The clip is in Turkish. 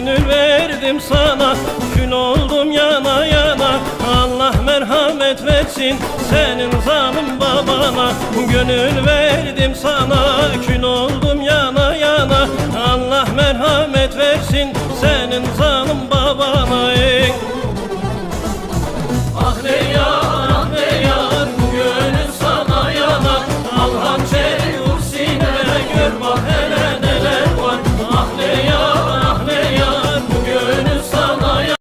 Gönül verdim sana. Kül oldum yana yana. Allah merhamet versin Senin zalim babana. Gönül verdim sana. Kül oldum yana yana. Allah merhamet versin Senin zalim babana